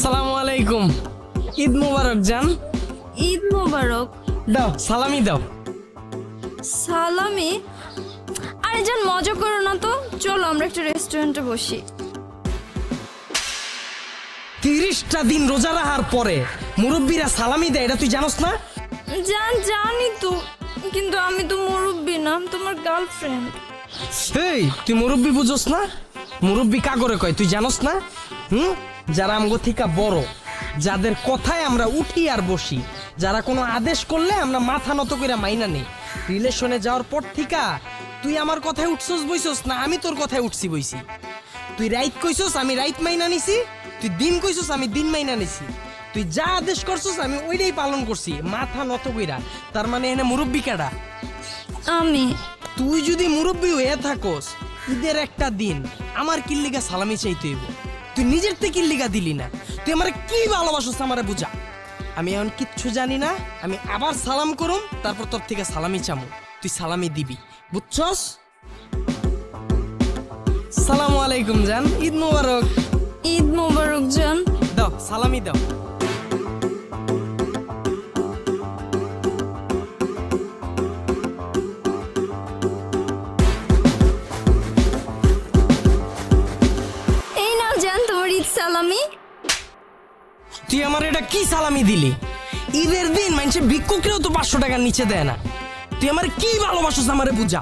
সালাম আলাইকুম ঈদ মোবারক জান। ঈদ মোবারক। দাও সালামি দাও। সালামি? আরে জান মজা করো না তো। চলো আমরা একটা রেস্টুরেন্টে বসি। তিরিশটা দিন রোজা রাখার পরে মুরব্বীরা সালামি দেয় এটা তুই জানোস না? জান জানি তো। কিন্তু আমি তো মুরব্বী না আমি তোমার গার্লফ্রেন্ড এই তুই মুরব্বী বুঝোস না? মুরব্বী কা করে কয় তুই জানোস না? হুম? যারা আমগো থিকা বড় যাদের কথায় আমরা উঠি আর বসি যারা কোনো আদেশ করলে আমরা মাথা নত করে মাইনা নেই। রিলেশনে যাওয়ার পর থিকা তুই আমার কথায় উঠছস বইছস? না আমি তোর কথায় উঠছি বইছি। তুই রাইট কইছস আমি রাইট মাইনা নিছি। তুই দিন কইছস আমি দিন মাইনা নিছি। তুই যা আদেশ করছস আমি ওইটাই পালন করছি মাথা নত কইরা। তার মানে এনে মুরব্বী কাটা আমি। তুই যদি মুরব্বী হয়ে থাকোস ঈদের একটা দিন আমার কিল্লিগা সালামি চাইতে হইব। তুই নিজের থেকে লিগা দিলি না। তুই আমার কি ভালোবাসোস আমারে বুঝা। আমি এখন কিচ্ছু জানি না আমি আবার সালাম করুম তারপর তোর থেকে সালামি চামু। তুই সালামি দিবি বুঝছস? সালামু আলাইকুম জান ঈদ মোবারক। ঈদ মোবারক জান। দাও সালামি দাও। সালামি? তুই আমার এটা কি সালামি দিলি? ঈদের দিন মানুষের ভিক্ষুকরেও তো পাঁচশো টাকার নিচে দেয় না। তুই আমার কি ভালোবাসোস আমারে বুঝা?